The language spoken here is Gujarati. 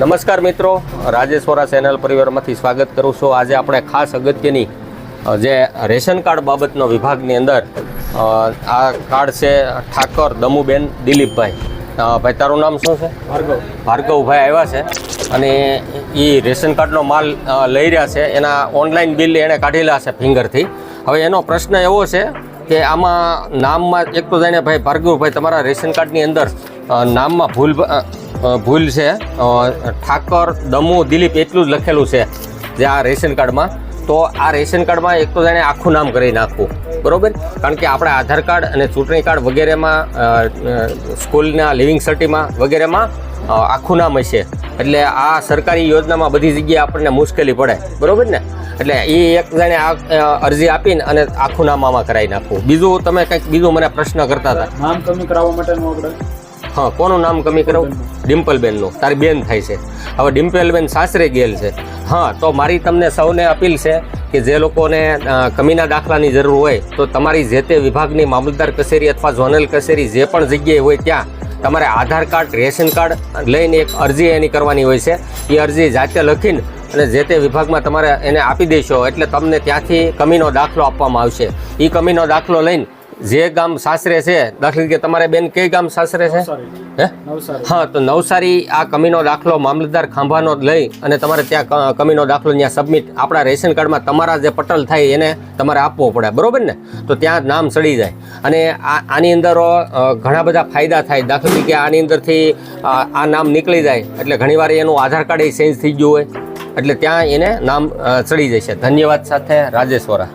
નમસ્કાર મિત્રો રાજેશ્વરા ચેનલ પરિવારમાંથી સ્વાગત કરું છું. આજે આપણે ખાસ અગત્યની જે રેશન કાર્ડ બાબતનો વિભાગની અંદર આ કાર્ડ છે ઠાકર દમુબેન દિલીપભાઈ. ભાઈ તારું નામ શું છે? ભાર્ગવ. ભાર્ગવભાઈ આવ્યા છે અને એ રેશન કાર્ડનો માલ લઈ રહ્યા છે. એના ઓનલાઈન બિલ એણે કાઢેલા છે ફિંગરથી. હવે એનો પ્રશ્ન એવો છે કે આમાં નામમાં એક તો જાણે ભાઈ ભાર્ગવભાઈ તમારા રેશન કાર્ડની અંદર નામમાં ભૂલ ભૂલ છે. ઠાકર, દમુ, દિલીપ એટલું જ લખેલું છે જે આ રેશન કાર્ડમાં. તો આ રેશન કાર્ડમાં એક તો જાણે આખું નામ કરી નાખવું. બરોબર? કારણ કે આપણે આધાર કાર્ડ અને ચૂંટણી કાર્ડ વગેરેમાં સ્કૂલના લિવિંગ સર્ટીમાં વગેરેમાં આખું નામ હશે. એટલે આ સરકારી યોજનામાં બધી જગ્યાએ આપણને મુશ્કેલી પડે. બરાબર ને? એટલે એ એક જાણે આ અરજી આપીને અને આખું નામ આમાં કરાવી નાખવું. બીજું તમે કંઈક, બીજું મને પ્રશ્ન કરતા હતા. નામ કમી કરાવવા માટેનું હા કોનું નામ કમી કરાવું ડિમ્પલબેનનું. તારી બેન થાય છે. હવે ડિમ્પલબેન સાસરે ગયેલ છે. હા તો મારી તમને સૌને અપીલ છે કે જે લોકોને કમીના દાખલાની જરૂર હોય તો તમારી જે તે વિભાગની મામલતદાર કચેરી અથવા ઝોનલ કચેરી જે પણ જગ્યાએ હોય ત્યાં તમારે આધાર કાર્ડ રેશન કાર્ડ લઈને એક અરજી એની કરવાની હોય છે. એ અરજી જાતે લખીને અને જે તે વિભાગમાં તમારે એને આપી દેશો એટલે તમને ત્યાંથી કમીનો દાખલો આપવામાં આવશે. એ કમીનો દાખલો લઈને જે ગામ સાસરે છે દાખલા તરીકે તમારે બેન કઈ ગામ સાસરે છે? હે? હા તો નવસારી આ કમીનો દાખલો મામલતદાર ખાંભાનો લઈ અને તમારે ત્યાં કમીનો દાખલો ત્યાં સબમિટ આપણા રેશન કાર્ડમાં તમારા જે પટલ થાય એને તમારે આપવો પડે. બરોબર ને? તો ત્યાં નામ ચડી જાય. અને આ આની અંદર ઘણા બધા ફાયદા થાય. દાખલા તરીકે આની અંદરથી આ નામ નીકળી જાય. એટલે ઘણીવાર એનું આધાર કાર્ડ એ ચેન્જ થઈ ગયું હોય. એટલે ત્યાં એને નામ ચડી જશે. ધન્યવાદ સાથે રાજેશ્વરા